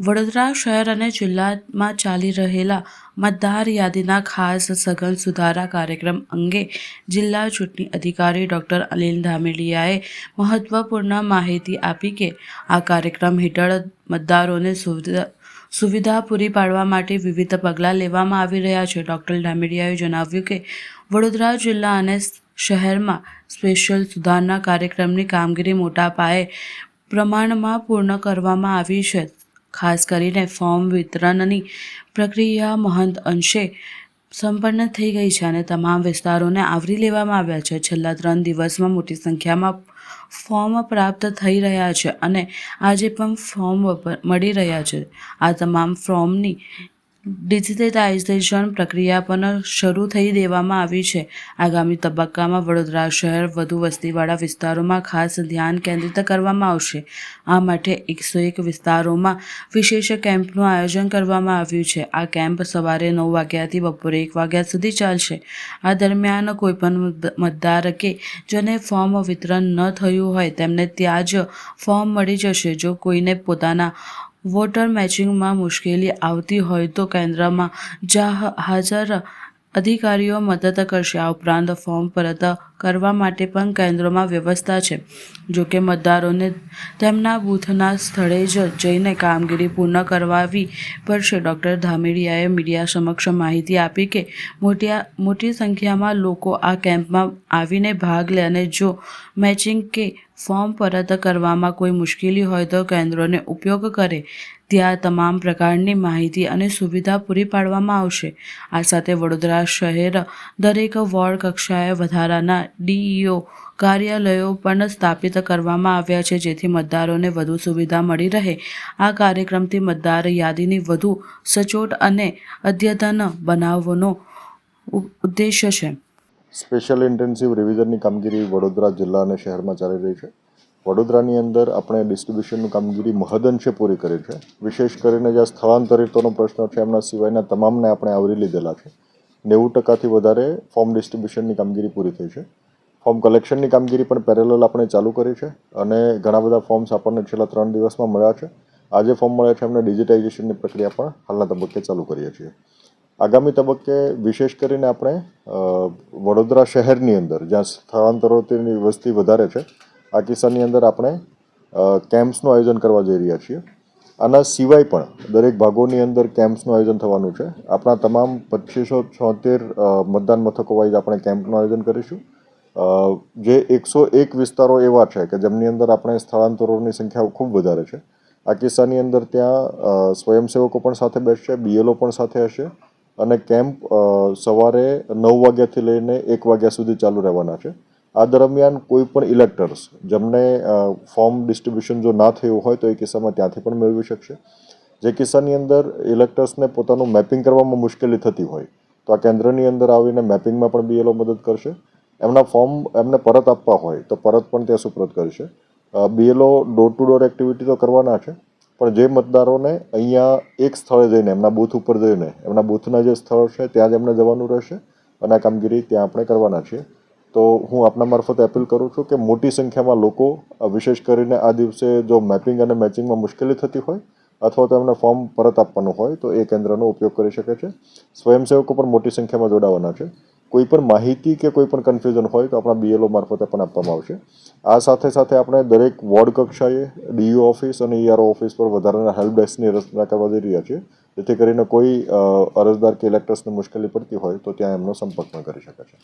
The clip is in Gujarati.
વડોદરા શહેર અને જિલ્લામાં ચાલી રહેલા મતદાર યાદીના ખાસ સઘન સુધારા કાર્યક્રમ અંગે જિલ્લા ચૂંટણી અધિકારી ડૉક્ટર અનિલ ધામેલિયાએ મહત્વપૂર્ણ માહિતી આપી કે આ કાર્યક્રમ હેઠળ મતદારોને સુવિધા સુવિધા પૂરી પાડવા માટે વિવિધ પગલાં લેવામાં આવી રહ્યા છે. ડૉક્ટર ધામેલિયાએ જણાવ્યું કે વડોદરા જિલ્લા અને શહેરમાં સ્પેશિયલ સુધારણા કાર્યક્રમની કામગીરી મોટા પાયે પ્રમાણમાં પૂર્ણ કરવામાં આવી છે. ખાસ કરીને ફોર્મ વિતરણની પ્રક્રિયા મહંત અંશે સંપન્ન થઈ ગઈ છે અને તમામ વિસ્તારોને આવરી લેવામાં આવ્યા છે. છેલ્લા ત્રણ દિવસમાં મોટી સંખ્યામાં ફોર્મ પ્રાપ્ત થઈ રહ્યા છે અને આજે પણ ફોર્મ મળી રહ્યા છે. આ તમામ ફોર્મની ડિજિટાઇઝેશન પ્રક્રિયા પણ શરૂ થઈ દેવામાં આવી છે. આગામી તબક્કામાં વડોદરા શહેર વધુ વસ્તીવાળા વિસ્તારોમાં ખાસ ધ્યાન કેન્દ્રિત કરવામાં આવશે. આ માટે એકસો એક વિસ્તારોમાં વિશેષ કેમ્પનું આયોજન કરવામાં આવ્યું છે. આ કેમ્પ સવારે નવ વાગ્યાથી બપોરે એક વાગ્યા સુધી ચાલશે. આ દરમિયાન કોઈપણ મત- મતદાર કે જેને ફોર્મ વિતરણ ન થયું હોય તેમને ત્યાં જ ફોર્મ મળી જશે. જો કોઈને પોતાના વોટર મેચિંગમાં મુશ્કેલી આવતી હોય તો કેન્દ્રમાં જા હાજર અધિકારીઓ મદદ કરશે. આ ઉપરાંત ફોર્મ પરત કરવા માટે પણ કેન્દ્રોમાં વ્યવસ્થા છે. જોકે મતદારોને તેમના બૂથના સ્થળે જ જઈને કામગીરી પૂર્ણ કરવાવી પડશે. ડૉક્ટર ધામેડિયાએ મીડિયા સમક્ષ માહિતી આપી કે મોટી મોટી સંખ્યામાં લોકો આ કેમ્પમાં આવીને ભાગ લે અને જો મેચિંગ કે ફોર્મ પરત કરવામાં કોઈ મુશ્કેલી હોય તો કેન્દ્રોને ઉપયોગ કરે. ત્યાં તમામ પ્રકારની માહિતી અને સુવિધા પૂરી પાડવામાં આવશે. આ સાથે વડોદરા શહેર દરેક વોર્ડ કક્ષાએ વધારાના ડીઈઓ કાર્યાલયો પણ સ્થાપિત કરવામાં આવ્યા છે, જેથી મતદારોને વધુ સુવિધા મળી રહે. આ કાર્યક્રમથી મતદાર યાદીની વધુ સચોટ અને અદ્યતન બનાવવાનો ઉદ્દેશ્ય છે. સ્પેશિયલ ઇન્ટેન્સિવ રિવિઝનની કામગીરી વડોદરા જિલ્લા અને શહેરમાં ચાલી રહી છે. વડોદરાની અંદર આપણે ડિસ્ટ્રીબ્યુશનની કામગીરી મહદઅંશે પૂરી કરી છે. વિશેષ કરીને જ્યાં સ્થળાંતરિતોનો પ્રશ્ન છે, એમના સિવાયના તમામને આપણે આવરી લીધેલા છે. નેવું ટકાથી વધારે ફોર્મ ડિસ્ટ્રીબ્યુશનની કામગીરી પૂરી થઈ છે. ફોર્મ કલેક્શનની કામગીરી પણ પેરેલલ આપણે ચાલુ કરી છે અને ઘણા બધા ફોર્મ્સ આપણને છેલ્લા ત્રણ દિવસમાં મળ્યા છે. આજે ફોર્મ મળ્યા છે, એમને ડિજિટાઇઝેશનની પ્રક્રિયા પણ હાલના તબક્કે ચાલુ કરીએ છીએ. આગામી તબક્કે વિશેષ કરીને આપણે વડોદરા શહેરની અંદર, જ્યાં સ્થળાંતરોની વસ્તી વધારે છે, આ કિસ્સાની અંદર આપણે કેમ્પ્સનું આયોજન કરવા જઈ રહ્યા છીએ. આના સિવાય પણ દરેક ભાગોની અંદર કેમ્પ્સનું આયોજન થવાનું છે. આપણા તમામ પચીસો છોતેર મતદાન મથકો વાઇઝ આપણે કેમ્પનું આયોજન કરીશું. જે એકસો એક વિસ્તારો એવા છે કે જેમની અંદર આપણે સ્થળાંતરોની સંખ્યા ખૂબ વધારે છે. આ કિસ્સાની અંદર ત્યાં સ્વયંસેવકો પણ સાથે બેસશે, બીએલઓ પણ સાથે હશે. અને કેમ્પ સવારે નવ વાગ્યાથી લઈને એક વાગ્યા સુધી ચાલુ રહેવાના છે. આ દરમિયાન કોઈ પણ ઇલેક્ટર્સ, જેમને ફોર્મ ડિસ્ટ્રીબ્યુશન જો ના થયું હોય તો એ કિસ્સામાં ત્યાંથી પણ મેળવી શકશે. જે કિસ્સાની અંદર ઇલેક્ટર્સને પોતાનું મેપિંગ કરવામાં મુશ્કેલી થતી હોય, તો આ કેન્દ્રની અંદર આવીને મેપિંગમાં પણ બીએલઓ મદદ કરશે. એમના ફોર્મ એમને પરત આપવા હોય તો પરત પણ ત્યાં સુપ્રત કરશે. BLO door to door activity તો કરવાના છે પણ જે મતદારોને અહીંયા એક સ્થળે જઈને, એમના બૂથ ઉપર જઈને, એમના બૂથના જે સ્થળ છે, ત્યાં જ એમને જવાનું રહેશે અને આ કામગીરી ત્યાં આપણે કરવાના છીએ. તો હું આપના મારફતે અપીલ કરું છું કે મોટી સંખ્યામાં લોકો વિશેષ કરીને આ દિવસે જો મેપિંગ અને મેચિંગમાં મુશ્કેલી થતી હોય અથવા તો એમને ફોર્મ પરત આપવાનું હોય, તો એ કેન્દ્રનો ઉપયોગ કરી શકે છે. સ્વયંસેવકો પણ મોટી સંખ્યામાં જોડાવાના છે. કોઈ પણ માહિતી કે કોઈ પણ કન્ફ્યુઝન હોય તો આપણા બીએલઓ મારફતે પણ આપવામાં આવશે. આ સાથે સાથે આપણે દરેક વોર્ડ કક્ષાએ ડીયુ ઓફિસ અને ઈઆરઓ ઓફિસ પર વધારાના હેલ્પ ડેસ્કની રચના કરવા જઈ રહ્યા છીએ જેથી કરીને કોઈ અરજદાર કે ઇલેક્ટર્સને મુશ્કેલી પડતી હોય તો ત્યાં એમનો સંપર્ક પણ કરી શકે છે.